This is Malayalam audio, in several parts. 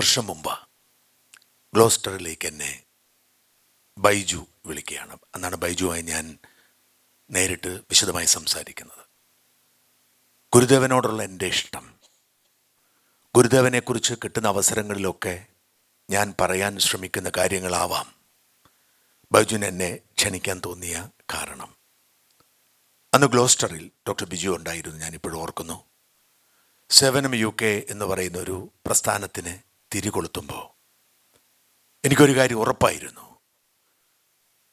വർഷം മുമ്പ് ഗ്ലോസ്റ്ററിലേക്ക് എന്നെ ബൈജു വിളിക്കുകയാണ്. അന്നാണ് ബൈജുവായി ഞാൻ നേരിട്ട് വിശദമായി സംസാരിക്കുന്നത്. ഗുരുദേവനോടുള്ള എന്റെ ഇഷ്ടം. ഗുരുദേവനെക്കുറിച്ച് കിട്ടുന്ന അവസരങ്ങളിലൊക്കെ ഞാൻ പറയാൻ ശ്രമിക്കുന്ന കാര്യങ്ങളാവാം ബൈജുൻ എന്നെ ക്ഷണിക്കാൻ തോന്നിയ കാരണം. അന്ന് ഗ്ലോസ്റ്ററിൽ ഡോക്ടർ ബിജു ഉണ്ടായിരുന്നു ഞാനിപ്പോഴും ഓർക്കുന്നു. സെവനം യു കെ എന്ന് പറയുന്ന ഒരു പ്രസ്ഥാനത്തിന് തിരികൊളുത്തുമ്പോൾ എനിക്കൊരു കാര്യം ഉറപ്പായിരുന്നു.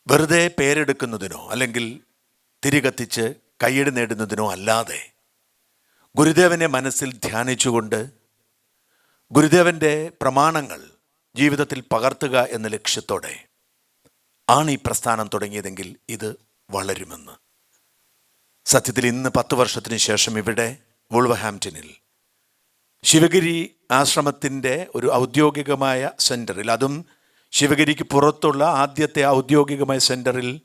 വെറുതെ പേരെടുക്കുന്നതിനോ അല്ലെങ്കിൽ തിരികത്തിച്ച് കയ്യടി നേടുന്നതിനോ അല്ലാതെ ഗുരുദേവനെ മനസ്സിൽ ധ്യാനിച്ചുകൊണ്ട് ഗുരുദേവന്റെ പ്രമാണങ്ങൾ ജീവിതത്തിൽ പകർത്തുക എന്ന ലക്ഷ്യത്തോടെ ആണ് ഈ പ്രസ്ഥാനം തുടങ്ങിയതെങ്കിൽ ഇത് വളരുമെന്ന്. സത്യത്തിൽ ഇന്ന് പത്ത് വർഷത്തിന് ശേഷം ഇവിടെ വോൾവഹാംപ്റ്റണിൽ ശിവഗിരി ആശ്രമത്തിന്റെ ഒരു ഔദ്യോഗികമായ സെന്ററിൽ അതും ശിവഗിരിക്ക് പുറത്തുള്ള ആദ്യത്തെ ഔദ്യോഗികമായ സെന്ററിൽ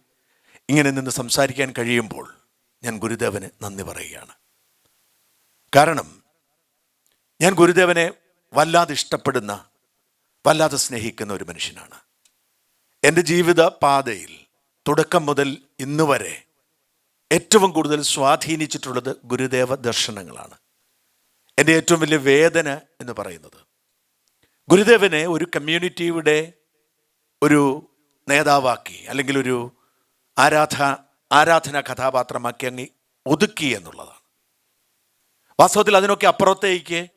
ഇങ്ങനെ നിന്ന് സംസാരിക്കാൻ കഴിയുമ്പോൾ ഞാൻ ഗുരുദേവന് നന്ദി പറയുകയാണ്. കാരണം ഞാൻ ഗുരുദേവനെ വല്ലാതെ ഇഷ്ടപ്പെടുന്ന വല്ലാതെ സ്നേഹിക്കുന്ന ഒരു മനുഷ്യനാണ്. എന്റെ ജീവിത പാതയിൽ തുടക്കം മുതൽ ഇന്നുവരെ ഏറ്റവും കൂടുതൽ സ്വാധീനിച്ചിട്ടുള്ളത് ഗുരുദേവ ദർശനങ്ങളാണ് എന്റെ ഏറ്റവും വലിയ വേദന എന്ന് പറയുന്നത്. ഗുരുദേവനെ ഒരു കമ്മ്യൂണിറ്റിയുടെ ഒരു നേതാവാക്കി അല്ലെങ്കിൽ ഒരു ആരാധ ആരാധന കഥാപാത്രമാക്കി അങ്ങ് ഒതുക്കി എന്നുള്ളതാണ്. വാസ്തവത്തിൽ അതിനൊക്കെ അപ്പുറത്തേക്ക്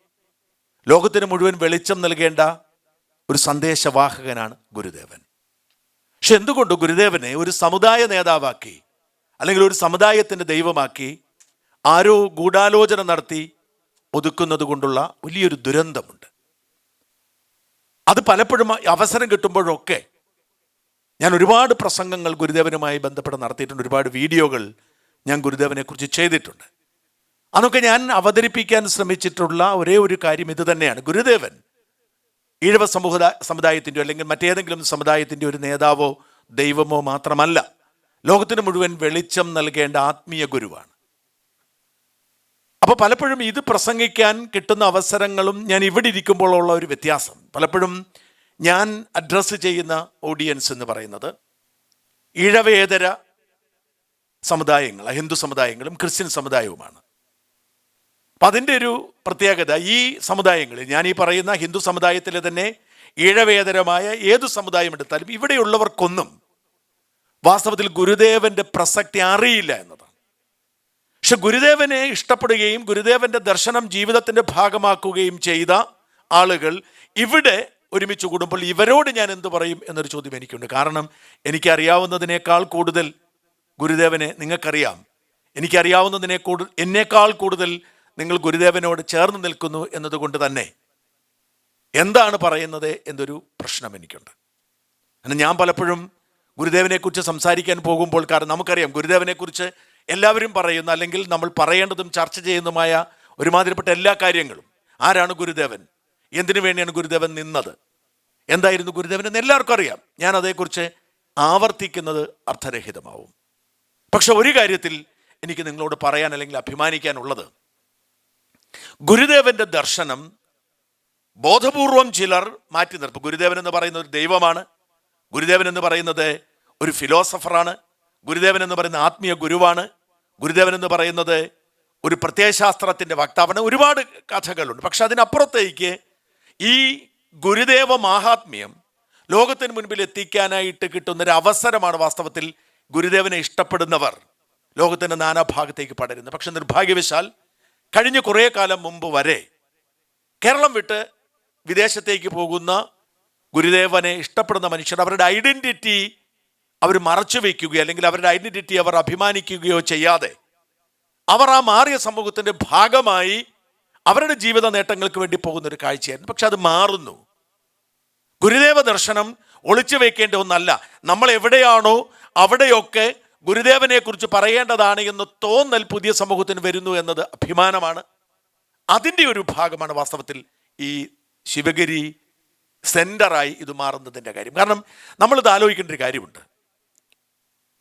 ലോകത്തിന് മുഴുവൻ വെളിച്ചം നൽകേണ്ട ഒരു സന്ദേശവാഹകനാണ് ഗുരുദേവൻ. പക്ഷെ എന്തുകൊണ്ട് ഗുരുദേവനെ ഒരു സമുദായ നേതാവാക്കി അല്ലെങ്കിൽ ഒരു സമുദായത്തിന്റെ ദൈവമാക്കി ആരോ ഗൂഢാലോചന നടത്തി ഒതുക്കുന്നത് കൊണ്ടുള്ള വലിയൊരു ദുരന്തമുണ്ട്. അത് പലപ്പോഴും അവസരം കിട്ടുമ്പോഴൊക്കെ ഞാൻ ഒരുപാട് പ്രസംഗങ്ങൾ ഗുരുദേവനുമായി ബന്ധപ്പെട്ട് നടത്തിയിട്ടുണ്ട്. ഒരുപാട് വീഡിയോകൾ ഞാൻ ഗുരുദേവനെക്കുറിച്ച് ചെയ്തിട്ടുണ്ട്. അതൊക്കെ ഞാൻ അവതരിപ്പിക്കാൻ ശ്രമിച്ചിട്ടുള്ള ഒരേ ഒരു കാര്യം ഇത് തന്നെയാണ്. ഗുരുദേവൻ ഈഴവ സമൂഹ സമുദായത്തിന്റെയോ അല്ലെങ്കിൽ മറ്റേതെങ്കിലും സമുദായത്തിന്റെ ഒരു നേതാവോ ദൈവമോ മാത്രമല്ല ലോകത്തിന് മുഴുവൻ വെളിച്ചം നൽകേണ്ട ആത്മീയ ഗുരുവാണ്. അപ്പോൾ പലപ്പോഴും ഇത് പ്രസംഗിക്കാൻ കിട്ടുന്ന അവസരങ്ങളും ഞാൻ ഇവിടെ ഇരിക്കുമ്പോഴുള്ള ഒരു വ്യത്യാസം. പലപ്പോഴും ഞാൻ അഡ്രസ്സ് ചെയ്യുന്ന ഓഡിയൻസ് എന്ന് പറയുന്നത് ഇഴവേതര സമുദായങ്ങൾ ഹിന്ദു സമുദായങ്ങളും ക്രിസ്ത്യൻ സമുദായവുമാണ്. അപ്പം അതിന്റെ ഒരു പ്രത്യേകത ഈ സമുദായങ്ങളിൽ ഞാൻ ഈ പറയുന്ന ഹിന്ദു സമുദായത്തിലെ തന്നെ ഇഴവേതരമായ ഏതു സമുദായം എടുത്താലും ഇവിടെയുള്ളവർക്കൊന്നും വാസ്തവത്തിൽ ഗുരുദേവന്റെ പ്രസക്തി അറിയില്ല എന്നതാണ് പക്ഷെ ഗുരുദേവനെ ഇഷ്ടപ്പെടുകയും ഗുരുദേവന്റെ ദർശനം ജീവിതത്തിന്റെ ഭാഗമാക്കുകയും ചെയ്ത ആളുകൾ ഇവിടെ ഒരുമിച്ച് കൂടുമ്പോൾ ഇവരോട് ഞാൻ എന്ത് പറയും എന്നൊരു ചോദ്യം എനിക്കുണ്ട്. കാരണം എനിക്കറിയാവുന്നതിനേക്കാൾ കൂടുതൽ ഗുരുദേവനെ നിങ്ങൾക്കറിയാം. എനിക്കറിയാവുന്നതിനെ കൂടുതൽ എന്നേക്കാൾ കൂടുതൽ നിങ്ങൾ ഗുരുദേവനോട് ചേർന്ന് നിൽക്കുന്നു എന്നതുകൊണ്ട് തന്നെ എന്താണ് പറയുന്നത് എന്നൊരു പ്രശ്നം എനിക്കുണ്ട്. കാരണം ഞാൻ പലപ്പോഴും ഗുരുദേവനെക്കുറിച്ച് സംസാരിക്കാൻ പോകുമ്പോൾ കാരണം നമുക്കറിയാം ഗുരുദേവനെക്കുറിച്ച് എല്ലാവരും പറയുന്ന അല്ലെങ്കിൽ നമ്മൾ പറയേണ്ടതും ചർച്ച ചെയ്യുന്നതുമായ ഒരുമാതിരിപ്പെട്ട എല്ലാ കാര്യങ്ങളും. ആരാണ് ഗുരുദേവൻ? എന്തിനു വേണ്ടിയാണ് ഗുരുദേവൻ നിന്നത്? എന്തായിരുന്നു ഗുരുദേവൻ എന്ന് എല്ലാവർക്കും അറിയാം. ഞാൻ അതേക്കുറിച്ച് ആവർത്തിക്കുന്നത് അർത്ഥരഹിതമാവും. പക്ഷെ ഒരു കാര്യത്തിൽ എനിക്ക് നിങ്ങളോട് പറയാൻ അല്ലെങ്കിൽ അഭിമാനിക്കാനുള്ളത്. ഗുരുദേവന്റെ ദർശനം ബോധപൂർവം ചിലർ മാറ്റി നിർത്തും. ഗുരുദേവൻ എന്ന് പറയുന്ന ഒരു ദൈവമാണ്. ഗുരുദേവൻ എന്ന് പറയുന്നത് ഒരു ഫിലോസഫറാണ് ഗുരുദേവൻ എന്ന് പറയുന്ന ആത്മീയ ഗുരുവാണ്. ഗുരുദേവൻ എന്ന് പറയുന്നത് ഒരു പ്രത്യയശാസ്ത്രത്തിന്റെ വക്താവാണ്. ഒരുപാട് കഥകളുണ്ട്. പക്ഷെ അതിനപ്പുറത്തേക്ക് ഈ ഗുരുദേവ മാഹാത്മ്യം ലോകത്തിന് മുൻപിൽ എത്തിക്കാനായിട്ട് കിട്ടുന്ന ഒരു അവസരമാണ് വാസ്തവത്തിൽ ഗുരുദേവനെ ഇഷ്ടപ്പെടുന്നവർ. ലോകത്തിന്റെ നാനാഭാഗത്തേക്ക് പടരുന്നത്. പക്ഷെ നിർഭാഗ്യവശാൽ കഴിഞ്ഞ കുറേ കാലം മുമ്പ് വരെ കേരളം വിട്ട് വിദേശത്തേക്ക് പോകുന്ന ഗുരുദേവനെ ഇഷ്ടപ്പെടുന്ന മനുഷ്യർ അവരുടെ ഐഡന്റിറ്റി അവർ മറച്ചു വയ്ക്കുകയോ അല്ലെങ്കിൽ അവരുടെ ഐഡന്റിറ്റി അവർ അഭിമാനിക്കുകയോ ചെയ്യാതെ അവർ ആ മാറിയ സമൂഹത്തിന്റെ ഭാഗമായി അവരുടെ ജീവിത നേട്ടങ്ങൾക്ക് വേണ്ടി പോകുന്ന ഒരു കാഴ്ചയായിരുന്നു. പക്ഷെ അത് മാറുന്നു. ഗുരുദേവ ദർശനം ഒളിച്ചു വെക്കേണ്ട ഒന്നല്ല. നമ്മൾ എവിടെയാണോ അവിടെയൊക്കെ ഗുരുദേവനെക്കുറിച്ച് പറയേണ്ടതാണ് എന്ന് തോന്നൽ പുതിയ സമൂഹത്തിന് വരുന്നു എന്നത് അഭിമാനമാണ്. അതിന്റെ ഒരു ഭാഗമാണ് വാസ്തവത്തിൽ ഈ ശിവഗിരി സെന്ററായി ഇത് മാറുന്നതിന്റെ കാര്യം. കാരണം നമ്മളിത് ആലോചിക്കേണ്ട ഒരു കാര്യമുണ്ട്.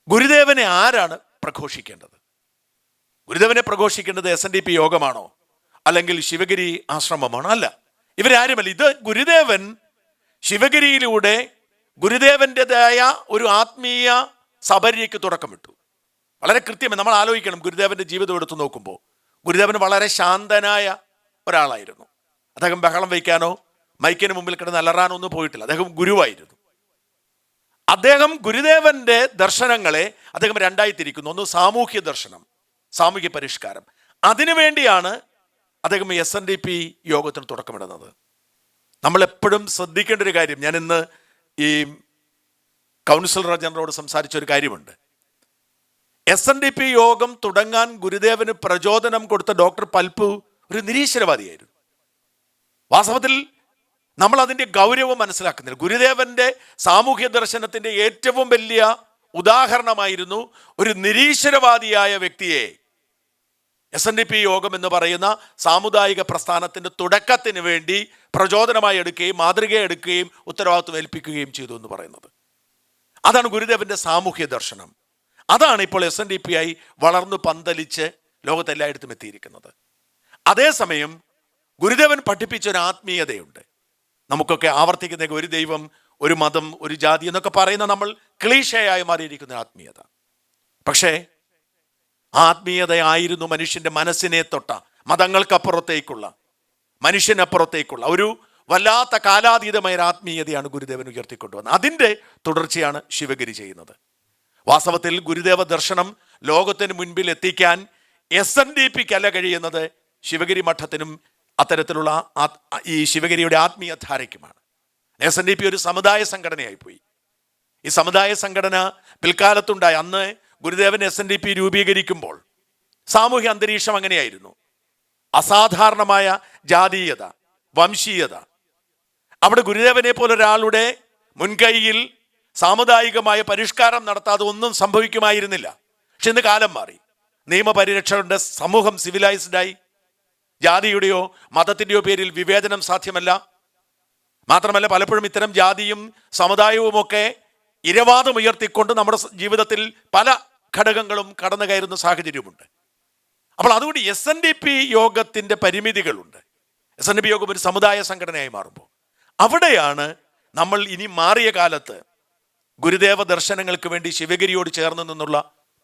ഗുരുദേവനെ ആരാണ് പ്രഘോഷിക്കേണ്ടത്? ഗുരുദേവനെ പ്രഘോഷിക്കേണ്ടത് എസ് എൻ ഡി പി യോഗമാണോ? അല്ലെങ്കിൽ ശിവഗിരി ആശ്രമമാണോ? അല്ല. ഇവരാരുമല്ല. ഇത് ഗുരുദേവൻ ശിവഗിരിയിലൂടെ ഗുരുദേവന്റെതായ ഒരു ആത്മീയ സബരിയ്ക്ക് തുടക്കമിട്ടു. വളരെ കൃത്യമായി നമ്മൾ ആലോചിക്കണം. ഗുരുദേവന്റെ ജീവിതം എടുത്തു നോക്കുമ്പോൾ ഗുരുദേവൻ വളരെ ശാന്തനായ ഒരാളായിരുന്നു. അദ്ദേഹം ബഹളം വയ്ക്കാനോ മൈക്കിന് മുമ്പിൽ കിടന്ന് അലറാനോ ഒന്നും പോയിട്ടില്ല. അദ്ദേഹം ഗുരുവായിരുന്നു. അദ്ദേഹം ഗുരുദേവന്റെ ദർശനങ്ങളെ അദ്ദേഹം രണ്ടായി തിരിക്കുന്നു ഒന്ന് സാമൂഹ്യ ദർശനം സാമൂഹ്യ പരിഷ്കാരം. അതിനുവേണ്ടിയാണ് അദ്ദേഹം എസ് എൻ ഡി പി യോഗത്തിന് തുടക്കമിടുന്നത്. നമ്മൾ എപ്പോഴും ശ്രദ്ധിക്കേണ്ട ഒരു കാര്യം ഞാൻ ഇന്ന് ഈ കൗൺസിലർ ജനറലോട് സംസാരിച്ച ഒരു കാര്യമുണ്ട്. എസ് എൻ ഡി പി യോഗം തുടങ്ങാൻ ഗുരുദേവന് പ്രചോദനം കൊടുത്ത ഡോക്ടർ പൽപ്പു ഒരു നിരീശ്വരവാദിയായിരുന്നു. വാസ്തവത്തിൽ നമ്മൾ അതിന്റെ ഗൗരവം മനസ്സിലാക്കുന്നില്ല. ഗുരുദേവന്റെ സാമൂഹ്യ ദർശനത്തിന്റെ ഏറ്റവും വലിയ ഉദാഹരണമായിരുന്നു ഒരു നിരീശ്വരവാദിയായ വ്യക്തിയെ. എസ് എൻ ഡി പി യോഗം എന്ന് പറയുന്ന സാമുദായിക പ്രസ്ഥാനത്തിന്റെ തുടക്കത്തിന് വേണ്ടി പ്രചോദനമായി എടുക്കുകയും മാതൃക എടുക്കുകയും ഉത്തരവാദിത്വം ഏൽപ്പിക്കുകയും ചെയ്തു എന്ന് പറയുന്നത്. അതാണ് ഗുരുദേവന്റെ സാമൂഹ്യ ദർശനം. അതാണ് ഇപ്പോൾ എസ് എൻ ഡി പി ആയി വളർന്നു പന്തലിച്ച് ലോകത്തെല്ലായിടത്തും എത്തിയിരിക്കുന്നത്. അതേസമയം ഗുരുദേവൻ പഠിപ്പിച്ച ഒരു ആത്മീയതയുണ്ട്. നമുക്കൊക്കെ ആവർത്തിക്കുന്ന ഒരു ദൈവം ഒരു മതം ഒരു ജാതി എന്നൊക്കെ പറയുന്ന നമ്മൾ ക്ലീശയായി മാറിയിരിക്കുന്ന ആത്മീയത. പക്ഷേ ആത്മീയതയായിരുന്നു മനുഷ്യന്റെ മനസ്സിനെ തൊട്ട മതങ്ങൾക്കപ്പുറത്തേക്കുള്ള മനുഷ്യനപ്പുറത്തേക്കുള്ള ഒരു വല്ലാത്ത കാലാതീതമായ ഒരു ആത്മീയതയാണ് ഗുരുദേവൻ ഉയർത്തിക്കൊണ്ടുവന്നത് അതിന്റെ തുടർച്ചയാണ് ശിവഗിരി ചെയ്യുന്നത്. വാസ്തവത്തിൽ ഗുരുദേവ ദർശനം ലോകത്തിന് മുൻപിൽ എത്തിക്കാൻ എസ് എൻ ഡി പിക്ക് അല്ല കഴിയുന്നത് ശിവഗിരി മഠത്തിനും അത്തരത്തിലുള്ള ഈ ശിവഗിരിയുടെ ആത്മീയ ധാരയ്ക്കുമാണ്. എസ് എൻ ഡി പി ഒരു സമുദായ സംഘടനയായി പോയി. ഈ സമുദായ സംഘടന പിൽക്കാലത്തുണ്ടായി അന്ന് Gurudevan S N D P രൂപീകരിക്കുമ്പോൾ സാമൂഹ്യ അന്തരീക്ഷം അങ്ങനെയായിരുന്നു. അസാധാരണമായ ജാതീയത വംശീയത. അവിടെ ഗുരുദേവനെ പോലെ ഒരാളുടെ മുൻകൈയിൽ സാമുദായികമായ പരിഷ്കാരം നടത്താതെ ഒന്നും സംഭവിക്കുമായിരുന്നില്ല. പക്ഷെ ഇന്ന് കാലം മാറി. നിയമപരിരക്ഷകളുടെ സമൂഹം സിവിലൈസ്ഡായി ജാതിയുടെയോ മതത്തിന്റെയോ പേരിൽ വിവേചനം സാധ്യമല്ല. മാത്രമല്ല പലപ്പോഴും ഇത്തരം ജാതിയും സമുദായവുമൊക്കെ ഇരവാദം ഉയർത്തിക്കൊണ്ട് നമ്മുടെ ജീവിതത്തിൽ പല ഘടകങ്ങളും കടന്നു കയറുന്ന സാഹചര്യമുണ്ട്. അപ്പോൾ അതുകൊണ്ട് എസ് എൻ ഡി പി യോഗത്തിന്റെ പരിമിതികളുണ്ട്. എസ് എൻ ഡി പി യോഗം ഒരു സമുദായ സംഘടനയായി മാറുമ്പോൾ. അവിടെയാണ് നമ്മൾ ഇനി മാറിയ കാലത്ത് ഗുരുദേവ ദർശനങ്ങൾക്ക് വേണ്ടി ശിവഗിരിയോട് ചേർന്ന് നിന്നുള്ള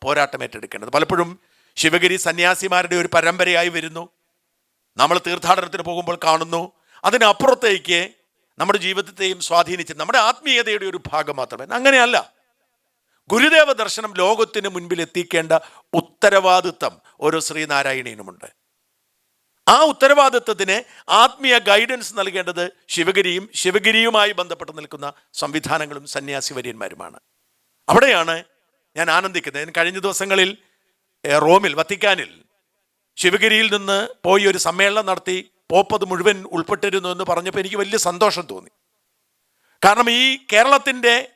പോരാട്ടം ഏറ്റെടുക്കേണ്ടത്. പലപ്പോഴും ശിവഗിരി സന്യാസിമാരുടെ ഒരു പരമ്പരയായി വരുന്നു. നമ്മൾ തീർത്ഥാടനത്തിന് പോകുമ്പോൾ കാണുന്നു. അതിനപ്പുറത്തേക്ക് നമ്മുടെ ജീവിതത്തെയും സ്വാധീനിച്ച് നമ്മുടെ ആത്മീയതയുടെ ഒരു ഭാഗം മാത്രമേ. അങ്ങനെയല്ല. ഗുരുദേവ ദർശനം ലോകത്തിന് മുൻപിൽ എത്തിക്കേണ്ട ഉത്തരവാദിത്തം ഓരോ ശ്രീനാരായണീനുമുണ്ട്. ആ ഉത്തരവാദിത്വത്തിന് ആത്മീയ ഗൈഡൻസ് നൽകേണ്ടത് ശിവഗിരിയും ശിവഗിരിയുമായി ബന്ധപ്പെട്ട് നിൽക്കുന്ന സംവിധാനങ്ങളും സന്യാസി വര്യന്മാരുമാണ് അവിടെയാണ് ഞാൻ ആനന്ദിക്കുന്നത്. കഴിഞ്ഞ ദിവസങ്ങളിൽ റോമിൽ വത്തിക്കാനിൽ ശിവഗിരിയിൽ നിന്ന് പോയി ഒരു സമ്മേളനം നടത്തി പോപ്പത് മുഴുവൻ ഉൾപ്പെട്ടിരുന്നു എന്ന് പറഞ്ഞപ്പോൾ എനിക്ക് വലിയ സന്തോഷം തോന്നി. കാരണം ഈ കേരളത്തിന്റെ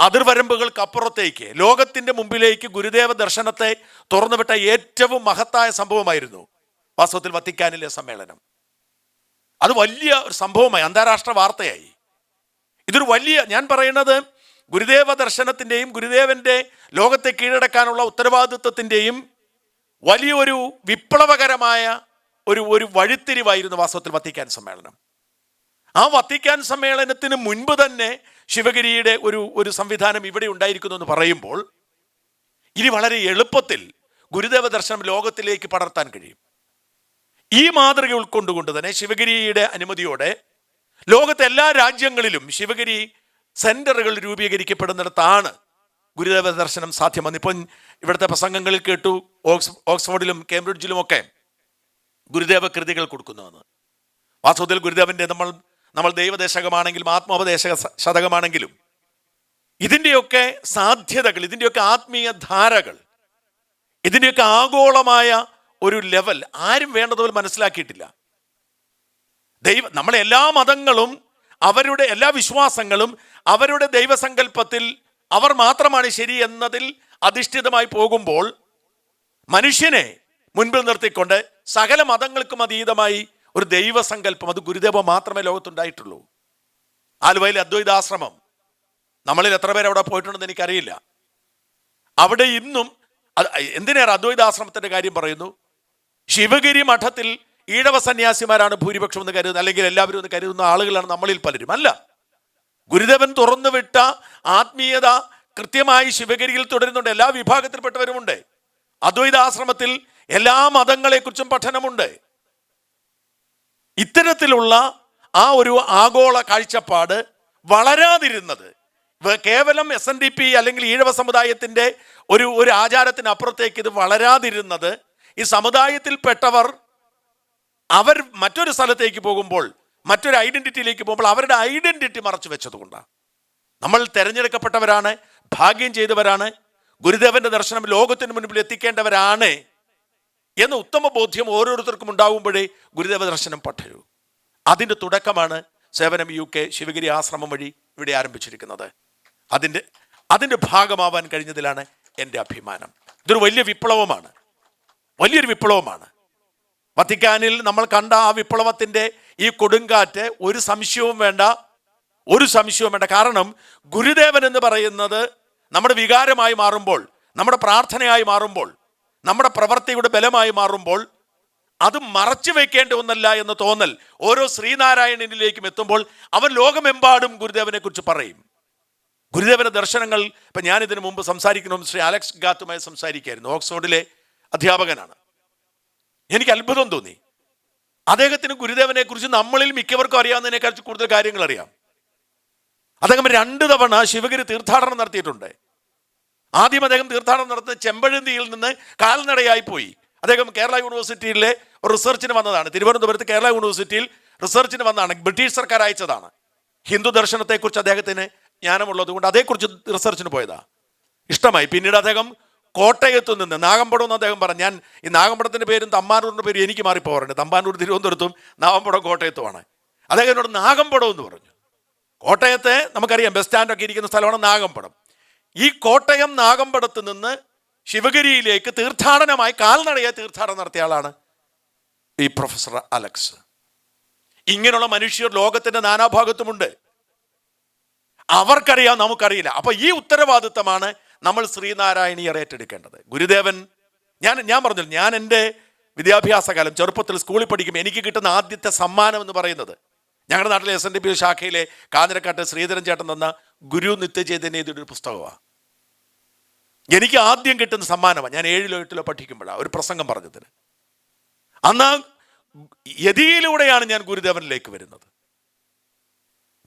അതിർവരമ്പുകൾക്കപ്പുറത്തേക്ക് ലോകത്തിന്റെ മുമ്പിലേക്ക് ഗുരുദേവ ദർശനത്തെ തുറന്നുവിട്ട ഏറ്റവും മഹത്തായ സംഭവമായിരുന്നു വാസ്തവത്തിൽ വത്തിക്കാനിലെ സമ്മേളനം. അത് വലിയ ഒരു സംഭവമായി അന്താരാഷ്ട്ര വാർത്തയായി. ഇതൊരു വലിയ ഞാൻ പറയുന്നത് ഗുരുദേവ ദർശനത്തിന്റെയും ഗുരുദേവന്റെ ലോകത്തെ കീഴടക്കാനുള്ള ഉത്തരവാദിത്വത്തിന്റെയും വലിയൊരു വിപ്ലവകരമായ ഒരു ഒരു വഴിത്തിരിവായിരുന്നു വാസ്തവത്തിൽ വത്തിക്കാൻ സമ്മേളനം. ആ വത്തിക്കാൻ സമ്മേളനത്തിന് മുൻപ് തന്നെ ശിവഗിരിയുടെ ഒരു ഒരു സംവിധാനം ഇവിടെ ഉണ്ടായിരിക്കുന്നു എന്ന് പറയുമ്പോൾ ഇനി വളരെ എളുപ്പത്തിൽ ഗുരുദേവ ദർശനം ലോകത്തിലേക്ക് പടർത്താൻ കഴിയും. ഈ മാതൃക ഉൾക്കൊണ്ടുകൊണ്ട് തന്നെ ശിവഗിരിയുടെ അനുമതിയോടെ ലോകത്തെ എല്ലാ രാജ്യങ്ങളിലും ശിവഗിരി സെന്ററുകൾ രൂപീകരിക്കപ്പെടുന്നിടത്താണ് ഗുരുദേവ ദർശനം സാധ്യമെന്ന് ഇപ്പം ഇവിടുത്തെ പ്രസംഗങ്ങളിൽ കേട്ടു. ഓക്സ് ഓക്സ്ഫോർഡിലും കേംബ്രിഡ്ജിലുമൊക്കെ ഗുരുദേവ കൃതികൾ കൊടുക്കുന്നതെന്ന് വാസ്തവത്തിൽ ഗുരുദേവന്റെ നമ്മൾ നമ്മൾ ദൈവദേശകമാണെങ്കിലും ആത്മോപദേശക ശതകമാണെങ്കിലും ഇതിന്റെയൊക്കെ സാധ്യതകൾ ഇതിന്റെയൊക്കെ ആത്മീയ ധാരകൾ ഇതിന്റെയൊക്കെ ആഗോളമായ ഒരു ലെവൽ ആരും വേണ്ടതുപോലെ മനസ്സിലാക്കിയിട്ടില്ല. ദൈവ നമ്മളെ എല്ലാ മതങ്ങളും അവരുടെ എല്ലാ വിശ്വാസങ്ങളും അവരുടെ ദൈവസങ്കല്പത്തിൽ അവർ മാത്രമാണ് ശരി എന്നതിൽ അധിഷ്ഠിതമായി പോകുമ്പോൾ മനുഷ്യനെ മുൻപിൽ നിർത്തിക്കൊണ്ട് സകല മതങ്ങൾക്കും അതീതമായി ഒരു ദൈവസങ്കല്പം അത് ഗുരുദേവ മാത്രമേ ലോകത്തുണ്ടായിട്ടുള്ളൂ. ആലുവയിലെ അദ്വൈതാശ്രമം. നമ്മളിൽ എത്ര പേര് അവിടെ പോയിട്ടുണ്ടെന്ന് എനിക്കറിയില്ല. അവിടെ ഇന്നും എന്തിനേറെ അദ്വൈതാശ്രമത്തിന്റെ കാര്യം പറയുന്നു? ശിവഗിരി മഠത്തിൽ ഈഴവ സന്യാസിമാരാണ് ഭൂരിപക്ഷം എന്ന് കരുതുന്നത് അല്ലെങ്കിൽ എല്ലാവരും എന്ന് കരുതുന്ന ആളുകളാണ് നമ്മളിൽ പലരും. അല്ല ഗുരുദേവൻ തുറന്നുവിട്ട ആത്മീയത കൃത്യമായി ശിവഗിരിയിൽ തുടരുന്നുണ്ട്. എല്ലാ വിഭാഗത്തിൽപ്പെട്ടവരുമുണ്ട്. അദ്വൈതാശ്രമത്തിൽ എല്ലാ മതങ്ങളെക്കുറിച്ചും പഠനമുണ്ട്. ഇത്തരത്തിലുള്ള ആ ഒരു ആഗോള കാഴ്ചപ്പാട് വളരാതിരുന്നത് കേവലം എസ് എൻ ഡി പി അല്ലെങ്കിൽ ഈഴവ സമുദായത്തിന്റെ ഒരു ഒരു ആചാരത്തിനപ്പുറത്തേക്ക് ഇത് വളരാതിരുന്നത് ഈ സമുദായത്തിൽപ്പെട്ടവർ അവർ മറ്റൊരു സ്ഥലത്തേക്ക് പോകുമ്പോൾ മറ്റൊരു ഐഡന്റിറ്റിയിലേക്ക് പോകുമ്പോൾ അവരുടെ ഐഡന്റിറ്റി മറച്ചു വെച്ചതുകൊണ്ടാണ്. നമ്മൾ തിരഞ്ഞെടുക്കപ്പെട്ടവരാണ് ഭാഗ്യം ചെയ്തവരാണ് ഗുരുദേവന്റെ ദർശനം ലോകത്തിന് മുൻപിൽ എത്തിക്കേണ്ടവരാണ് എന്ന ഉത്തമ ബോധ്യം ഓരോരുത്തർക്കും ഉണ്ടാകുമ്പോഴേ ഗുരുദേവ ദർശനം പഠരൂ അതിന്റെ തുടക്കമാണ് സേവനം യു കെ ശിവഗിരി ആശ്രമം വഴി ഇവിടെ ആരംഭിച്ചിരിക്കുന്നത്. അതിന്റെ അതിന്റെ ഭാഗമാവാൻ കഴിഞ്ഞതിലാണ് എന്റെ അഭിമാനം. ഇതൊരു വലിയ വിപ്ലവമാണ്. വലിയൊരു വിപ്ലവമാണ്. വത്തിക്കാനിൽ നമ്മൾ കണ്ട ആ വിപ്ലവത്തിന്റെ ഈ കൊടുങ്കാറ്റ് ഒരു സംശയവും വേണ്ട ഒരു സംശയവും വേണ്ട. കാരണം ഗുരുദേവൻ എന്ന് പറയുന്നത് നമ്മുടെ വികാരമായി മാറുമ്പോൾ നമ്മുടെ പ്രാർത്ഥനയായി മാറുമ്പോൾ നമ്മുടെ പ്രവൃത്തിയുടെ ബലമായി മാറുമ്പോൾ അത് മറച്ചു വെക്കേണ്ട ഒന്നല്ല എന്ന് തോന്നൽ ഓരോ ശ്രീനാരായണനിലേക്കും എത്തുമ്പോൾ അവൻ ലോകമെമ്പാടും ഗുരുദേവനെക്കുറിച്ച് പറയും. ഗുരുദേവന്റെ ദർശനങ്ങൾ ഇപ്പം ഞാൻ ഇതിനു മുമ്പ് സംസാരിക്കണം ശ്രീ അലക്സ് ഗാത്തുമായി സംസാരിക്കായിരുന്നു. ഓക്സ്ഫോർഡിലെ അധ്യാപകനാണ്. എനിക്ക് അത്ഭുതം തോന്നി. അദ്ദേഹത്തിന് ഗുരുദേവനെ കുറിച്ച് നമ്മളിൽ മിക്കവർക്കും അറിയാവുന്നതിനേക്കാൾ കൂടുതൽ കാര്യങ്ങൾ അറിയാം അദ്ദേഹം രണ്ട് തവണ ശിവഗിരി തീർത്ഥാടനം നടത്തിയിട്ടുണ്ട്. ആദ്യം അദ്ദേഹം തീർത്ഥാടനം നടത്തുന്ന ചെമ്പഴന്തിയിൽ നിന്ന് കാൽനടയായി പോയി. അദ്ദേഹം കേരള യൂണിവേഴ്സിറ്റിയിലെ റിസർച്ചിന് വന്നതാണ്. തിരുവനന്തപുരത്ത് കേരള യൂണിവേഴ്സിറ്റിയിൽ റിസർച്ചിന് വന്നതാണ്. ബ്രിട്ടീഷ് സർക്കാർ അയച്ചതാണ്. ഹിന്ദു ദർശനത്തെക്കുറിച്ച് അദ്ദേഹത്തിന് ജ്ഞാനമുള്ളത് കൊണ്ട് അതേക്കുറിച്ച് റിസർച്ചിന് പോയതാ. ഇഷ്ടമായി. പിന്നീട് അദ്ദേഹം കോട്ടയത്തു നിന്ന് നാഗമ്പടം എന്ന് അദ്ദേഹം പറഞ്ഞു. ഞാൻ ഈ നാഗമ്പടത്തിന്റെ പേരും തമ്പാനൂരിന്റെ പേരും എനിക്ക് മാറിപ്പോകാറുണ്ട്. തമ്പാനൂർ തിരുവനന്തപുരത്തും നാഗമ്പടം കോട്ടയത്തുമാണ്. അദ്ദേഹം എന്നോട് നാഗമ്പടം എന്ന് പറഞ്ഞു. കോട്ടയത്തെ നമുക്കറിയാം ബസ് സ്റ്റാൻഡൊക്കെ ഇരിക്കുന്ന സ്ഥലമാണ് നാഗമ്പടം. ഈ കോട്ടയം നാഗമ്പടത്ത് നിന്ന് ശിവഗിരിയിലേക്ക് തീർത്ഥാടനമായി കാൽനടയെ തീർത്ഥാടനം നടത്തിയ ആളാണ് ഈ പ്രൊഫസർ അലക്സ്. ഇങ്ങനെയുള്ള മനുഷ്യർ ലോകത്തിന്റെ നാനാഭാഗത്തുമുണ്ട്. അവർക്കറിയാം നമുക്കറിയില്ല. അപ്പൊ ഈ ഉത്തരവാദിത്തമാണ് നമ്മൾ ശ്രീനാരായണീയർ ഏറ്റെടുക്കേണ്ടത്. ഗുരുദേവൻ ഞാൻ ഞാൻ പറഞ്ഞു ഞാൻ എന്റെ വിദ്യാഭ്യാസ കാലം ചെറുപ്പത്തിൽ സ്കൂളിൽ പഠിക്കുമ്പോൾ എനിക്ക് കിട്ടുന്ന ആദ്യത്തെ സമ്മാനം എന്ന് പറയുന്നത് ഞങ്ങളുടെ നാട്ടിലെ എസ് എൻ ഡി പി ശാഖയിലെ കാഞ്ഞിരക്കാട്ട് ശ്രീധരൻ ചേട്ടൻ തന്ന ഗുരു നിത്യചൈതന്യ എഴുതിയൊരു പുസ്തകമാണ് എനിക്ക് ആദ്യം കിട്ടുന്ന സമ്മാനമാണ് ഞാൻ ഏഴിലോ എട്ടിലോ പഠിക്കുമ്പോഴാണ് ഒരു പ്രസംഗം പറഞ്ഞതിന്. അന്ന് യതിയിലൂടെയാണ് ഞാൻ ഗുരുദേവനിലേക്ക് വരുന്നത്.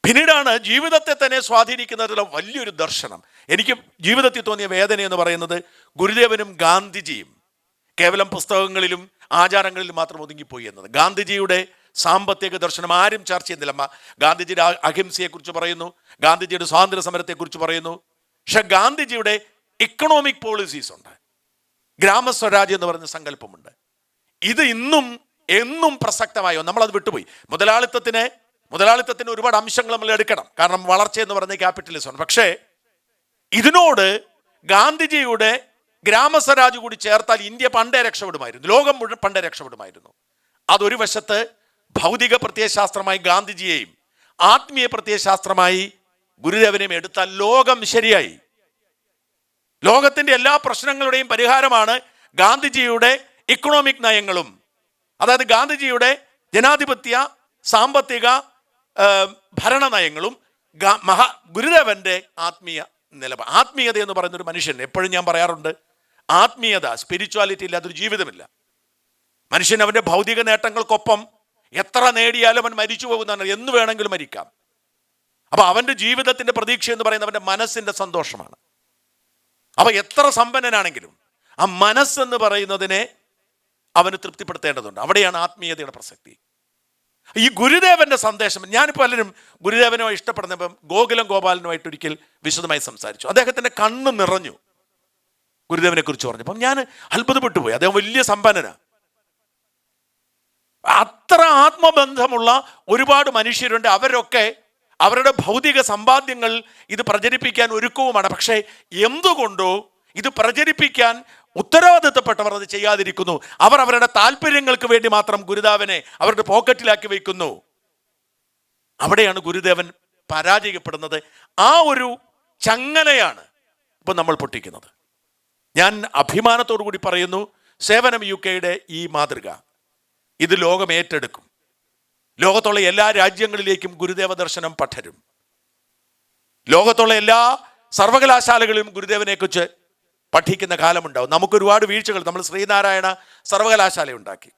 പിന്നീടാണ് ജീവിതത്തെ തന്നെ സ്വാധീനിക്കുന്നതിലുള്ള വലിയൊരു ദർശനം. എനിക്ക് ജീവിതത്തിൽ തോന്നിയ വേദന എന്ന് പറയുന്നത് ഗുരുദേവനും ഗാന്ധിജിയും കേവലം പുസ്തകങ്ങളിലും ആചാരങ്ങളിലും മാത്രം ഒതുങ്ങിപ്പോയി എന്നത്. ഗാന്ധിജിയുടെ സാമ്പത്തിക ദർശനം ആരും ചർച്ച ചെയ്യുന്നില്ല. ഗാന്ധിജിയുടെ അഹിംസയെക്കുറിച്ച് പറയുന്നു ഗാന്ധിജിയുടെ സ്വാതന്ത്ര്യ സമരത്തെക്കുറിച്ച് പറയുന്നു. പക്ഷെ ഗാന്ധിജിയുടെ ഇക്കണോമിക് പോളിസീസ് ഉണ്ട്. ഗ്രാമസ്വരാജ് എന്ന് പറയുന്ന സങ്കല്പമുണ്ട്. ഇത് ഇന്നും എന്നും പ്രസക്തമായോ നമ്മളത് വിട്ടുപോയി. മുതലാളിത്തത്തിന് മുതലാളിത്തത്തിന് ഒരുപാട് അംശങ്ങൾ നമ്മൾ എടുക്കണം. കാരണം വളർച്ച എന്ന് പറയുന്നത് ക്യാപിറ്റലിസമാണ് പക്ഷേ ഇതിനോട് ഗാന്ധിജിയുടെ ഗ്രാമസ്വരാജ് കൂടി ചേർത്താൽ ഇന്ത്യ പണ്ടേ രക്ഷപ്പെടുമായിരുന്നു. ലോകം മുഴുവൻ പണ്ടേ രക്ഷപ്പെടുമായിരുന്നു. അതൊരു വശത്ത് ഭൗതിക പ്രത്യയശാസ്ത്രമായി ഗാന്ധിജിയെയും ആത്മീയ പ്രത്യയശാസ്ത്രമായി ഗുരുദേവനെയും എടുത്താൽ ലോകം ശരിയായി. ലോകത്തിന്റെ എല്ലാ പ്രശ്നങ്ങളുടെയും പരിഹാരമാണ് ഗാന്ധിജിയുടെ ഇക്കണോമിക് നയങ്ങളും. അതായത് ഗാന്ധിജിയുടെ ജനാധിപത്യ സാമ്പത്തിക ഭരണ നയങ്ങളും മഹാ ഗുരുദേവന്റെ ആത്മീയ നിലപാട് ആത്മീയത എന്ന് പറയുന്ന ഒരു മനുഷ്യൻ എപ്പോഴും ഞാൻ പറയാറുണ്ട് ആത്മീയത സ്പിരിച്വാലിറ്റി ഇല്ലാത്തൊരു ജീവിതമില്ല. മനുഷ്യൻ അവന്റെ ഭൗതിക നേട്ടങ്ങൾക്കൊപ്പം എത്ര നേടിയാലും അവൻ മരിച്ചു പോകുന്നതാണ്. എന്ന് വേണമെങ്കിലും മരിക്കാം. അപ്പൊ അവന്റെ ജീവിതത്തിന്റെ പ്രതീക്ഷ എന്ന് പറയുന്നത് അവന്റെ മനസ്സിന്റെ സന്തോഷമാണ്. അപ്പൊ എത്ര സമ്പന്നനാണെങ്കിലും ആ മനസ്സെന്ന് പറയുന്നതിനെ അവന് തൃപ്തിപ്പെടുത്തേണ്ടതുണ്ട്. അവിടെയാണ് ആത്മീയതയുടെ പ്രസക്തി. ഈ ഗുരുദേവന്റെ സന്ദേശം ഞാനിപ്പോൾ പലരും ഗുരുദേവനോ ഇഷ്ടപ്പെടുന്നപ്പം ഗോകുലം ഗോപാലനുമായിട്ട് ഒരിക്കൽ വിശദമായി സംസാരിച്ചു. അദ്ദേഹത്തിന്റെ കണ്ണ് നിറഞ്ഞു ഗുരുദേവനെ കുറിച്ച് പറഞ്ഞു. അപ്പം ഞാൻ അത്ഭുതപ്പെട്ടു പോയി. അദ്ദേഹം വലിയ സമ്പന്നനാ. അത്ര ആത്മബന്ധമുള്ള ഒരുപാട് മനുഷ്യരുണ്ട്. അവരൊക്കെ അവരുടെ ഭൗതിക സമ്പാദ്യങ്ങൾ ഇത് പ്രചരിപ്പിക്കാൻ ഒരുക്കവുമാണ്. പക്ഷേ എന്തുകൊണ്ടോ ഇത് പ്രചരിപ്പിക്കാൻ ഉത്തരവാദിത്തപ്പെട്ടവർ അത് ചെയ്യാതിരിക്കുന്നു. അവർ അവരുടെ താല്പര്യങ്ങൾക്ക് വേണ്ടി മാത്രം ഗുരുദേവനെ അവരുടെ പോക്കറ്റിലാക്കി വയ്ക്കുന്നു. അവിടെയാണ് ഗുരുദേവൻ പരാജയപ്പെടുന്നത്. ആ ഒരു ചങ്ങലയാണ് ഇപ്പം നമ്മൾ പൊട്ടിക്കുന്നത്. ഞാൻ അഭിമാനത്തോടു കൂടി പറയുന്നു സേവനം യു കെയുടെ ഈ മാതൃക. ഇത് ലോകം ഏറ്റെടുക്കും. ലോകത്തുള്ള എല്ലാ രാജ്യങ്ങളിലേക്കും ഗുരുദേവ ദർശനം പടരും. ലോകത്തുള്ള എല്ലാ സർവകലാശാലകളിലും ഗുരുദേവനെ കുറിച്ച് പഠിക്കുന്ന കാലമുണ്ടാവും. നമുക്ക് ഒരുപാട് വീഴ്ചകൾ. നമ്മൾ ശ്രീനാരായണ സർവകലാശാല ഉണ്ടാക്കി.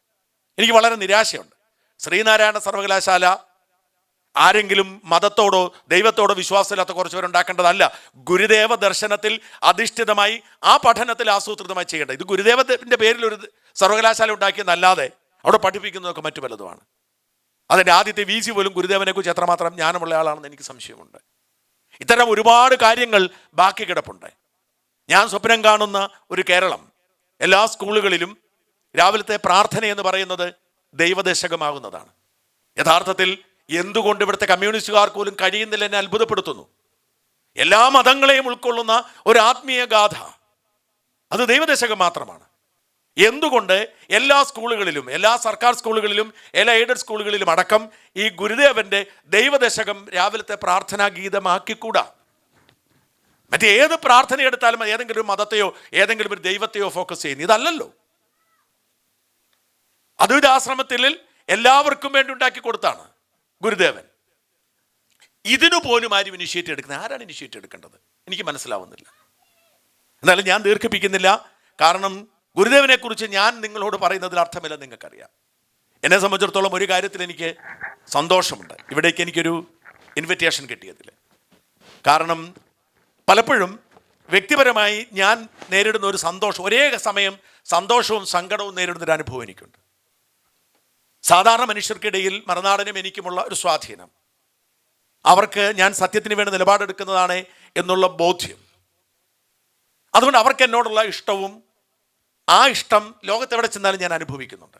എനിക്ക് വളരെ നിരാശയുണ്ട്. ശ്രീനാരായണ സർവകലാശാല ആരെങ്കിലും മതത്തോടോ ദൈവത്തോടോ വിശ്വാസമില്ലാത്ത കുറച്ചുപേരുണ്ടാക്കേണ്ടതല്ല. ഗുരുദേവ ദർശനത്തിൽ അധിഷ്ഠിതമായി ആ പഠനത്തിൽ ആസൂത്രിതമായി ചെയ്യേണ്ടത്. ഇത് ഗുരുദേവത്തിന്റെ പേരിൽ ഒരു സർവകലാശാല ഉണ്ടാക്കിയെന്നല്ലാതെ അവിടെ പഠിപ്പിക്കുന്നതൊക്കെ മറ്റു പലതുമാണ്. അതിന്റെ ആദ്യത്തെ വി സി പോലും ഗുരുദേവനെ കുറിച്ച് എത്രമാത്രം ജ്ഞാനമുള്ള ആളാണെന്ന് എനിക്ക് സംശയമുണ്ട്. ഇത്തരം ഒരുപാട് കാര്യങ്ങൾ ബാക്കി കിടപ്പുണ്ട്. ഞാൻ സ്വപ്നം കാണുന്ന ഒരു കേരളം എല്ലാ സ്കൂളുകളിലും രാവിലത്തെ പ്രാർത്ഥന എന്ന് പറയുന്നത് ദൈവദശകമാകുന്നതാണ്. യഥാർത്ഥത്തിൽ എന്തുകൊണ്ട് ഇവിടുത്തെ കമ്മ്യൂണിസ്റ്റുകാർക്ക് പോലും കഴിയുന്നില്ല എന്നെ അത്ഭുതപ്പെടുത്തുന്നു. എല്ലാ മതങ്ങളെയും ഉൾക്കൊള്ളുന്ന ഒരു ആത്മീയ ഗാഥ അത് ദൈവദശകം മാത്രമാണ്. എന്തുകൊണ്ട് എല്ലാ സ്കൂളുകളിലും എല്ലാ സർക്കാർ സ്കൂളുകളിലും എല്ലാ എയ്ഡഡ് സ്കൂളുകളിലും അടക്കം ഈ ഗുരുദേവന്റെ ദൈവദശകം രാവിലത്തെ പ്രാർത്ഥനാ ഗീതമാക്കിക്കൂടാ? മറ്റേ ഏത് പ്രാർത്ഥന എടുത്താലും ഏതെങ്കിലും ഒരു മതത്തെയോ ഏതെങ്കിലും ഒരു ദൈവത്തെയോ ഫോക്കസ് ചെയ്യുന്നു. ഇതല്ലല്ലോ. അദ്വൈതാശ്രമത്തിൽ എല്ലാവർക്കും വേണ്ടി ഉണ്ടാക്കി കൊടുത്താണ് ഗുരുദേവൻ. ഇതിനു പോലും ആരും ഇനിഷ്യേറ്റ് എടുക്കുന്നത്? ആരാണ് ഇനിഷ്യേറ്റ് എടുക്കേണ്ടത്? എനിക്ക് മനസ്സിലാവുന്നില്ല. എന്നാലും ഞാൻ ദീർഘിപ്പിക്കുന്നില്ല. കാരണം ഗുരുദേവനെ കുറിച്ച് ഞാൻ നിങ്ങളോട് പറയുന്നതിൽ അർത്ഥമില്ല നിങ്ങൾക്കറിയാം. എന്നെ സംബന്ധിച്ചിടത്തോളം ഒരു കാര്യത്തിൽ എനിക്ക് സന്തോഷമുണ്ട്. ഇവിടേക്ക് എനിക്കൊരു ഇൻവിറ്റേഷൻ കിട്ടിയതിൽ കാരണം പലപ്പോഴും വ്യക്തിപരമായി ഞാൻ നേരിടുന്ന ഒരു സന്തോഷം ഒരേ സമയം സന്തോഷവും സങ്കടവും നേരിടുന്ന ഒരു അനുഭവം എനിക്കുണ്ട്. സാധാരണ മനുഷ്യർക്കിടയിൽ മറുനാടനും എനിക്കുമുള്ള ഒരു സ്വാധീനം. അവർക്ക് ഞാൻ സത്യത്തിന് വേണ്ടി നിലപാടെടുക്കുന്നതാണ് എന്നുള്ള ബോധ്യം. അതുകൊണ്ട് അവർക്ക് എന്നോടുള്ള ഇഷ്ടവും ആ ഇഷ്ടം ലോകത്തെവിടെ ചെന്നാലും ഞാൻ അനുഭവിക്കുന്നുണ്ട്.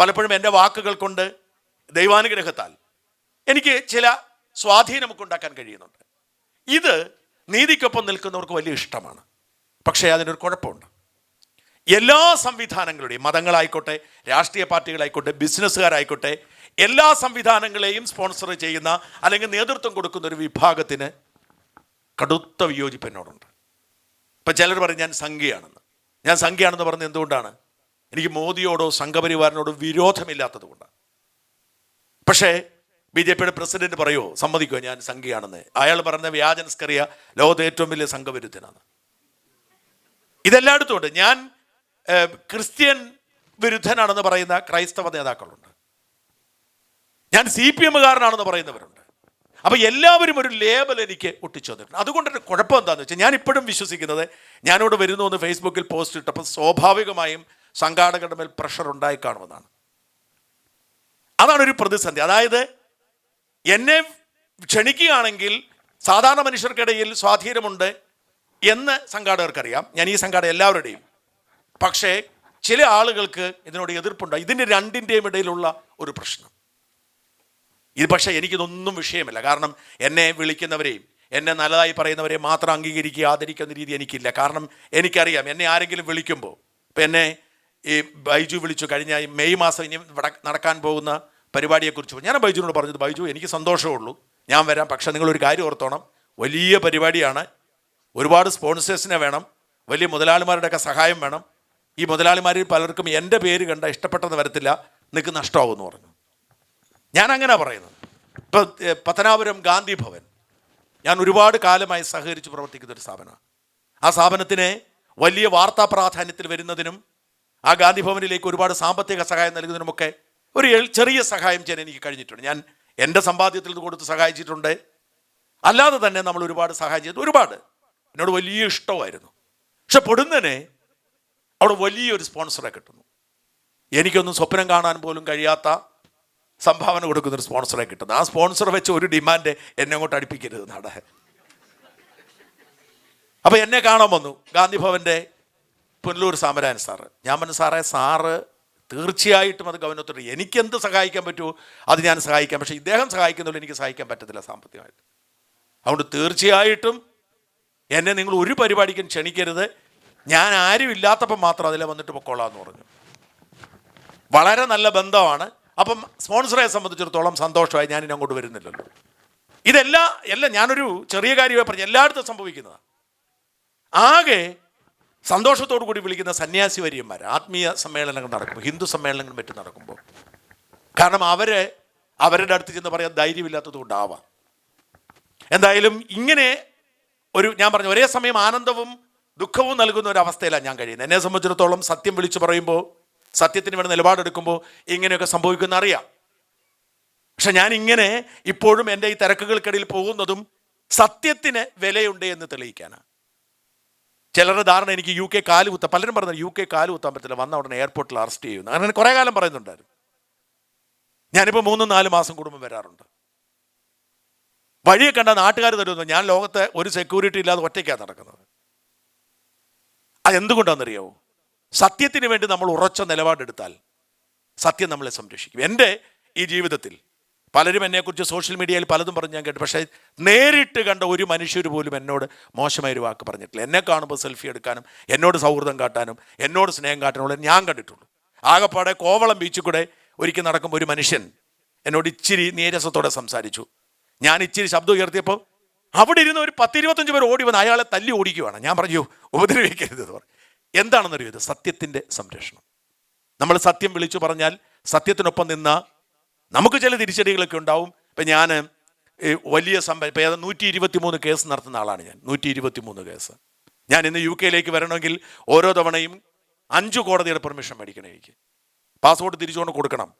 പലപ്പോഴും എന്റെ വാക്കുകൾ കൊണ്ട് ദൈവാനുഗ്രഹത്താൽ എനിക്ക് ചില സ്വാധീനമൊക്കെ ഉണ്ടാക്കാൻ കഴിയുന്നുണ്ട്. ഇത് നീതിക്കൊപ്പം നിൽക്കുന്നവർക്ക് വലിയ ഇഷ്ടമാണ്. പക്ഷേ അതിനൊരു കുഴപ്പമുണ്ട്. എല്ലാ സംവിധാനങ്ങളുടെയും മതങ്ങളായിക്കോട്ടെ രാഷ്ട്രീയ പാർട്ടികളായിക്കോട്ടെ ബിസിനസ്സുകാരായിക്കോട്ടെ എല്ലാ സംവിധാനങ്ങളെയും സ്പോൺസർ ചെയ്യുന്ന അല്ലെങ്കിൽ നേതൃത്വം കൊടുക്കുന്ന ഒരു വിഭാഗത്തിന് കടുത്ത വിയോജിപ്പ് എന്നോടുണ്ട്. ഇപ്പം ചിലർ പറയും ഞാൻ സംഘിയാണെന്ന്. ഞാൻ സംഖ്യയാണെന്ന് പറഞ്ഞത് എന്തുകൊണ്ടാണ്? എനിക്ക് മോദിയോടോ സംഘപരിവാറിനോടോ വിരോധമില്ലാത്തത് കൊണ്ടാണ് പക്ഷേ ബി ജെ പിയുടെ പ്രസിഡന്റ് പറയുമോ സമ്മതിക്കുമോ ഞാൻ സംഖ്യയാണെന്ന്. അയാൾ പറഞ്ഞ വ്യാജനസ്കറിയ ലോകത്തെ ഏറ്റവും വലിയ സംഘവിരുദ്ധനാണ്. ഇതെല്ലായിടത്തും ഉണ്ട് ഞാൻ ക്രിസ്ത്യൻ വിരുദ്ധനാണെന്ന് പറയുന്ന ക്രൈസ്തവ നേതാക്കളുണ്ട്. ഞാൻ സി പി എമ്മുകാരനാണെന്ന് പറയുന്നവരുണ്ട്. അപ്പൊ എല്ലാവരും ഒരു ലേബൽ എനിക്ക് ഒട്ടിച്ചു തന്നിട്ടുണ്ട് അതുകൊണ്ടൊരു കുഴപ്പം എന്താണെന്ന് വെച്ചാൽ ഞാൻ ഇപ്പോഴും വിശ്വസിക്കുന്നത് ഞാനിവിടെ വരുന്നു എന്ന് ഫേസ്ബുക്കിൽ പോസ്റ്റ് ഇട്ടപ്പോൾ സ്വാഭാവികമായും സംഘാടകരുടെ മേൽ പ്രഷർ ഉണ്ടായി കാണുമെന്നാണ്. അതാണ് ഒരു പ്രതിസന്ധി. അതായത് എന്നെ ക്ഷണിക്കുകയാണെങ്കിൽ സാധാരണ മനുഷ്യർക്കിടയിൽ സ്വാധീനമുണ്ട് എന്ന് സംഘാടകർക്കറിയാം. ഞാൻ ഈ സംഘാടക എല്ലാവരുടെയും. പക്ഷേ ചില ആളുകൾക്ക് ഇതിനോട് എതിർപ്പുണ്ടായി ഇതിന്റെ രണ്ടിന്റെയും ഇടയിലുള്ള ഒരു പ്രശ്നം. ഇത് പക്ഷേ എനിക്കിതൊന്നും വിഷയമല്ല. കാരണം എന്നെ വിളിക്കുന്നവരെയും എന്നെ നല്ലതായി പറയുന്നവരെ മാത്രം അംഗീകരിക്കുക ആദരിക്കുന്ന രീതി എനിക്കില്ല. കാരണം എനിക്കറിയാം എന്നെ ആരെങ്കിലും വിളിക്കുമ്പോൾ ഇപ്പം എന്നെ ഈ ബൈജു വിളിച്ചു കഴിഞ്ഞ മെയ് മാസം ഇനി നടക്കാൻ പോകുന്ന പരിപാടിയെക്കുറിച്ച് ഞാൻ ബൈജുവിനോട് പറഞ്ഞത് ബൈജു എനിക്ക് സന്തോഷമുള്ളൂ ഞാൻ വരാം. പക്ഷേ നിങ്ങളൊരു കാര്യം ഓർത്തോണം. വലിയ പരിപാടിയാണ്. ഒരുപാട് സ്പോൺസേഴ്സിനെ വേണം. വലിയ മുതലാളിമാരുടെയൊക്കെ സഹായം വേണം. ഈ മുതലാളിമാരിൽ പലർക്കും എന്റെ പേര് കണ്ട ഇഷ്ടപ്പെട്ടെന്ന് വരത്തില്ല. നിങ്ങൾക്ക് നഷ്ടമാകുമെന്ന് പറഞ്ഞു. ഞാൻ അങ്ങനെ പറയുന്നത്. ഇപ്പം പത്തനാപുരം ഗാന്ധി ഭവൻ ഞാൻ ഒരുപാട് കാലമായി സഹകരിച്ച് പ്രവർത്തിക്കുന്ന ഒരു സ്ഥാപനമാണ്. ആ സ്ഥാപനത്തിന് വലിയ വാർത്താ പ്രാധാന്യത്തിൽ വരുന്നതിനും ആ ഗാന്ധി ഭവനിലേക്ക് ഒരുപാട് സാമ്പത്തിക സഹായം നൽകുന്നതിനുമൊക്കെ ഒരു ചെറിയ സഹായം ചെയ്യാൻ എനിക്ക് കഴിഞ്ഞിട്ടുണ്ട്. ഞാൻ എന്റെ സമ്പാദ്യത്തിൽ നിന്ന് കൊടുത്ത് സഹായിച്ചിട്ടുണ്ട്. അല്ലാതെ തന്നെ നമ്മൾ ഒരുപാട് സഹായം ചെയ്തു. ഒരുപാട്. എന്നോട് വലിയ ഇഷ്ടമായിരുന്നു. പക്ഷെ പൊടുന്നനെ അവിടെ വലിയൊരു സ്പോൺസറെ കിട്ടുന്നു. എനിക്കൊന്നും സ്വപ്നം കാണാൻ പോലും കഴിയാത്ത സംഭാവന കൊടുക്കുന്ന ഒരു സ്പോൺസറെ കിട്ടുന്നത് ആ സ്പോൺസർ വെച്ച് ഒരു ഡിമാൻഡ് എന്നെ അങ്ങോട്ട് അടുപ്പിക്കരുത് നാടെ അപ്പൊ എന്നെ കാണാൻ വന്നു. ഗാന്ധി ഭവന്റെ പുനലൂർ സാമരായൻ സാറ് ഞാൻ പറഞ്ഞു സാറേ സാറ് തീർച്ചയായിട്ടും അത് ഗവനത്തോട് എനിക്കെന്ത് സഹായിക്കാൻ പറ്റുമോ അത് ഞാൻ സഹായിക്കാം. പക്ഷേ ഇദ്ദേഹം സഹായിക്കുന്നുള്ളൂ എനിക്ക് സഹായിക്കാൻ പറ്റത്തില്ല സാമ്പത്തികമായിട്ട്. അതുകൊണ്ട് തീർച്ചയായിട്ടും എന്നെ നിങ്ങൾ ഒരു പരിപാടിക്കും ക്ഷണിക്കരുത്. ഞാൻ ആരും ഇല്ലാത്തപ്പം മാത്രം അതിലെ വന്നിട്ട് പൊക്കോളാം എന്ന് പറഞ്ഞു. വളരെ നല്ല ബന്ധമാണ്. അപ്പം സ്പോൺസറെ സംബന്ധിച്ചിടത്തോളം സന്തോഷമായി ഞാൻ അങ്ങോട്ട് വരുന്നില്ലല്ലോ. ഇതെല്ലാം എല്ലാം ഞാനൊരു ചെറിയ കാര്യമായി പറഞ്ഞു എല്ലായിടത്തും സംഭവിക്കുന്നതാണ് ആകെ സന്തോഷത്തോടു കൂടി വിളിക്കുന്ന സന്യാസി വര്യന്മാർ ആത്മീയ സമ്മേളനങ്ങൾ നടക്കുമ്പോൾ ഹിന്ദു സമ്മേളനങ്ങൾ മറ്റും നടക്കുമ്പോൾ. കാരണം അവരെ അവരുടെ അടുത്ത് ചെന്ന് പറയാൻ ധൈര്യമില്ലാത്തത് കൊണ്ടാവാം. എന്തായാലും ഇങ്ങനെ ഒരു ഞാൻ പറഞ്ഞു ഒരേ സമയം ആനന്ദവും ദുഃഖവും നൽകുന്ന ഒരു അവസ്ഥയിലാണ് ഞാൻ കഴിയുന്നത്. എന്നെ സംബന്ധിച്ചിടത്തോളം സത്യം വിളിച്ചു പറയുമ്പോൾ സത്യത്തിന് വേണ്ടി നിലപാടെടുക്കുമ്പോൾ ഇങ്ങനെയൊക്കെ സംഭവിക്കുന്ന അറിയാം പക്ഷെ ഞാൻ ഇങ്ങനെ ഇപ്പോഴും എന്റെ ഈ തിരക്കുകൾക്കിടയിൽ പോകുന്നതും സത്യത്തിന് വിലയുണ്ട് എന്ന് തെളിയിക്കാനാണ്. ചിലരുടെ ധാരണ എനിക്ക് യു കെ കാൽ കുത്താൻ പലരും പറഞ്ഞു യു കെ കാൽ കുത്താൻ പറ്റില്ല വന്ന ഉടനെ എയർപോർട്ടിൽ അറസ്റ്റ് ചെയ്യുന്നു. അങ്ങനെ കുറേ കാലം പറയുന്നുണ്ടായിരുന്നു. ഞാനിപ്പോൾ മൂന്നും നാല് മാസം കുടുംബം വരാറുണ്ട്. വഴിയെ കണ്ട നാട്ടുകാർ തരുന്നു ഞാൻ ലോകത്തെ ഒരു സെക്യൂരിറ്റി ഇല്ലാതെ ഒറ്റയ്ക്കാണ് നടക്കുന്നത്. അതെന്തുകൊണ്ടാണെന്നറിയാവോ? സത്യത്തിന് വേണ്ടി നമ്മൾ ഉറച്ച നിലപാടെടുത്താൽ സത്യം നമ്മളെ സംരക്ഷിക്കും. എന്റെ ഈ ജീവിതത്തിൽ പലരും എന്നെക്കുറിച്ച് സോഷ്യൽ മീഡിയയിൽ പലതും പറഞ്ഞു ഞാൻ കേട്ടു. പക്ഷേ നേരിട്ട് കണ്ട ഒരു മനുഷ്യർ പോലും എന്നോട് മോശമായൊരു വാക്ക് പറഞ്ഞിട്ടില്ല. എന്നെ കാണുമ്പോൾ സെൽഫി എടുക്കാനും എന്നോട് സൗഹൃദം കാട്ടാനും എന്നോട് സ്നേഹം കാട്ടാനുള്ള ഞാൻ കണ്ടിട്ടുള്ളൂ. ആകപ്പാടെ കോവളം ബീച്ചിൽ കൂടെ ഒരിക്കൽ നടക്കുമ്പോൾ ഒരു മനുഷ്യൻ എന്നോട് ഇച്ചിരി നീരസത്തോടെ സംസാരിച്ചു. ഞാൻ ഇച്ചിരി ശബ്ദം ഉയർത്തിയപ്പോൾ അവിടെ ഇരുന്ന് ഒരു പത്തിരുപത്തഞ്ച് പേർ ഓടി വന്ന് അയാളെ തല്ലി ഓടിക്കുവാണ്. ഞാൻ പറഞ്ഞു ഉപദ്രവിക്കരുത് എന്ന് പറഞ്ഞു. എന്താണെന്നറിയോ ഇത്? സത്യത്തിന്റെ സംരക്ഷണം. നമ്മൾ സത്യം വിളിച്ചു പറഞ്ഞാൽ സത്യത്തിനൊപ്പം നിന്ന നമുക്ക് ചില തിരിച്ചടികളൊക്കെ ഉണ്ടാവും. ഇപ്പം ഞാൻ വലിയ സംഭവം ഇപ്പം ഏതാ നൂറ്റി ഇരുപത്തി മൂന്ന് കേസ് നടത്തുന്ന ആളാണ് ഞാൻ. നൂറ്റി ഇരുപത്തി മൂന്ന് കേസ്. ഞാൻ ഇന്ന് യു കെയിലേക്ക് വരണമെങ്കിൽ ഓരോ തവണയും അഞ്ച് കോടതിയുടെ പെർമിഷൻ മേടിക്കണം എനിക്ക്. പാസ്പോർട്ട് തിരിച്ചുകൊണ്ട് കൊടുക്കണം.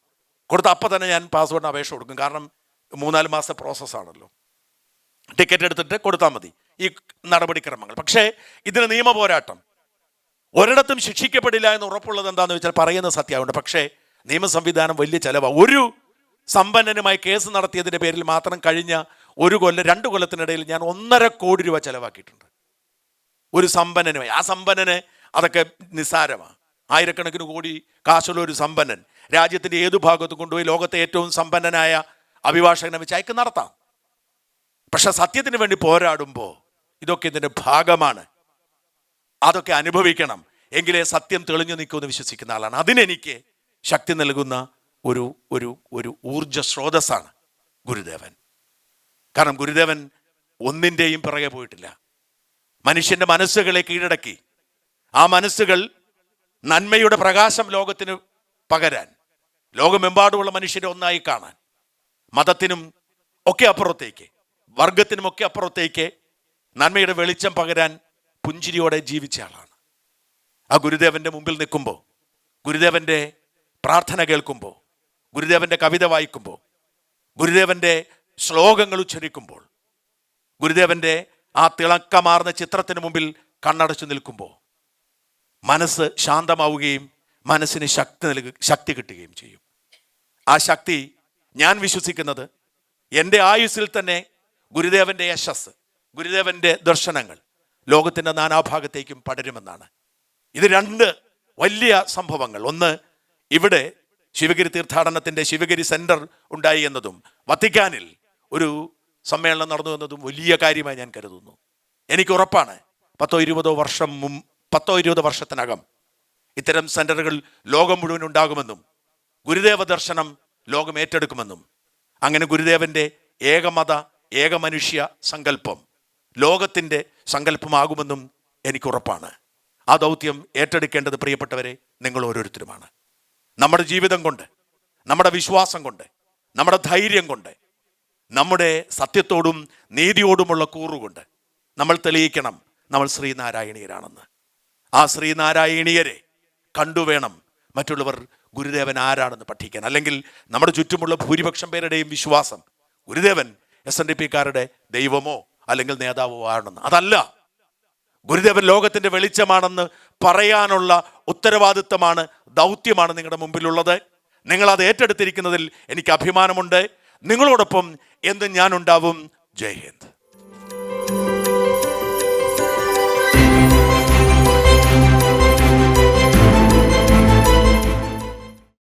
കൊടുത്ത അപ്പം തന്നെ ഞാൻ പാസ്പോർട്ടിന് അപേക്ഷ കൊടുക്കും. കാരണം മൂന്നാൽ മാസത്തെ പ്രോസസ്സാണല്ലോ ടിക്കറ്റ് എടുത്തിട്ട് കൊടുത്താൽ മതി. ഈ നടപടിക്രമങ്ങൾ. പക്ഷേ ഇതിന് നിയമ പോരാട്ടം. ഒരിടത്തും ശിക്ഷിക്കപ്പെടില്ല എന്ന് ഉറപ്പുള്ളത് എന്താണെന്ന് വെച്ചാൽ പറയുന്ന സത്യമുണ്ട് പക്ഷേ നിയമ സംവിധാനം വലിയ ചിലവാണ് ഒരു സമ്പന്നനുമായി കേസ് നടത്തിയതിന്റെ പേരിൽ മാത്രം കഴിഞ്ഞ ഒരു കൊല്ലം രണ്ട് കൊല്ലത്തിനിടയിൽ ഞാൻ ഒന്നര കോടി രൂപ ചിലവാക്കിയിട്ടുണ്ട്. ഒരു സമ്പന്നനുമായി. ആ സമ്പന്നന് അതൊക്കെ നിസ്സാരമാണ് ആയിരക്കണക്കിന് കോടി കാശുള്ള ഒരു സമ്പന്നൻ രാജ്യത്തിന്റെ ഏതു ഭാഗത്തും കൊണ്ടുപോയി ലോകത്തെ ഏറ്റവും സമ്പന്നനായ അഭിഭാഷകനെ വെച്ച് അയക്ക് നടത്താം. പക്ഷെ സത്യത്തിന് വേണ്ടി പോരാടുമ്പോൾ ഇതൊക്കെ ഇതിന്റെ ഭാഗമാണ്. അതൊക്കെ അനുഭവിക്കണം. എങ്കിലേ സത്യം തെളിഞ്ഞു നിൽക്കുമെന്ന് വിശ്വസിക്കുന്ന ആളാണ്. അതിനെനിക്ക് ശക്തി നൽകുന്ന ഒരു ഒരു ഒരു ഊർജ സ്രോതസ്സാണ് ഗുരുദേവൻ. കാരണം ഗുരുദേവൻ ഒന്നിന്റെയും പിറകെ പോയിട്ടില്ല. മനുഷ്യന്റെ മനസ്സുകളെ കീഴടക്കി. ആ മനസ്സുകൾ നന്മയുടെ പ്രകാശം ലോകത്തിന് പകരാൻ ലോകമെമ്പാടുമുള്ള മനുഷ്യരെ ഒന്നായി കാണാൻ മതത്തിനും ഒക്കെ അപ്പുറത്തേക്ക് വർഗത്തിനും ഒക്കെ അപ്പുറത്തേക്ക് നന്മയുടെ വെളിച്ചം പകരാൻ പുഞ്ചിരിയോടെ ജീവിച്ച ആളാണ്. ആ ഗുരുദേവന്റെ മുമ്പിൽ നിൽക്കുമ്പോൾ ഗുരുദേവന്റെ പ്രാർത്ഥന കേൾക്കുമ്പോൾ ഗുരുദേവന്റെ കവിത വായിക്കുമ്പോൾ ഗുരുദേവന്റെ ശ്ലോകങ്ങൾ ഉച്ചരിക്കുമ്പോൾ ഗുരുദേവന്റെ ആ തിളക്കമാർന്ന ചിത്രത്തിന് മുമ്പിൽ കണ്ണടച്ചു നിൽക്കുമ്പോൾ മനസ്സ് ശാന്തമാവുകയും മനസ്സിന് ശക്തി നൽകുക ശക്തി കിട്ടുകയും ചെയ്യും. ആ ശക്തി ഞാൻ വിശ്വസിക്കുന്നത് എന്റെ ആയുസ്സിൽ തന്നെ ഗുരുദേവന്റെ യശസ് ഗുരുദേവന്റെ ദർശനങ്ങൾ ലോകത്തിന്റെ നാനാഭാഗത്തേക്കും പടരുമെന്നാണ്. ഇത് രണ്ട് വലിയ സംഭവങ്ങൾ. ഒന്ന് ഇവിടെ ശിവഗിരി തീർത്ഥാടനത്തിന്റെ ശിവഗിരി സെന്റർ ഉണ്ടായി എന്നതും വത്തിക്കാനിൽ ഒരു സമ്മേളനം നടന്നു എന്നതും വലിയ കാര്യമായി ഞാൻ കരുതുന്നു. എനിക്ക് ഉറപ്പാണ് പത്തോ ഇരുപതോ വർഷം മും പത്തോ ഇരുപതോ വർഷത്തിനകം ഇത്തരം സെന്ററുകൾ ലോകം മുഴുവൻ ഉണ്ടാകുമെന്നും ഗുരുദേവ ദർശനം ലോകം ഏറ്റെടുക്കുമെന്നും അങ്ങനെ ഗുരുദേവന്റെ ഏകമത ഏകമനുഷ്യ സങ്കല്പം ലോകത്തിന്റെ സങ്കല്പമാകുമെന്നും എനിക്ക് ഉറപ്പാണ് ആ ദൗത്യം ഏറ്റെടുക്കേണ്ടത് പ്രിയപ്പെട്ടവരെ നിങ്ങൾ ഓരോരുത്തരുമാണ്. നമ്മുടെ ജീവിതം കൊണ്ട് നമ്മുടെ വിശ്വാസം കൊണ്ട് നമ്മുടെ ധൈര്യം കൊണ്ട് നമ്മുടെ സത്യത്തോടും നീതിയോടുമുള്ള കൂറുകൊണ്ട് നമ്മൾ തെളിയിക്കണം നമ്മൾ ശ്രീനാരായണീയരാണെന്ന്. ആ ശ്രീനാരായണീയരെ കണ്ടുവേണം മറ്റുള്ളവർ ഗുരുദേവൻ ആരാണെന്ന് പഠിക്കാൻ. അല്ലെങ്കിൽ നമ്മുടെ ചുറ്റുമുള്ള ഭൂരിപക്ഷം പേരുടെയും വിശ്വാസം ഗുരുദേവൻ എസ് എൻ ഡി പിക്കാരുടെ ദൈവമോ? അല്ലെങ്കിൽ നേതാവോ ആണെന്ന് അതല്ല. ഗുരുദേവൻ ലോകത്തിന്റെ വെളിച്ചമാണെന്ന് പറയാനുള്ള ഉത്തരവാദിത്തമാണ് ദൗത്യമാണ് നിങ്ങളുടെ മുമ്പിലുള്ളത്. നിങ്ങൾ അത് ഏറ്റെടുത്തിരിക്കുന്നതിൽ എനിക്ക് അഭിമാനമുണ്ട്. നിങ്ങളോടൊപ്പം എന്ത് ഞാനുണ്ടാവും. ജയ് ഹിന്ദ്.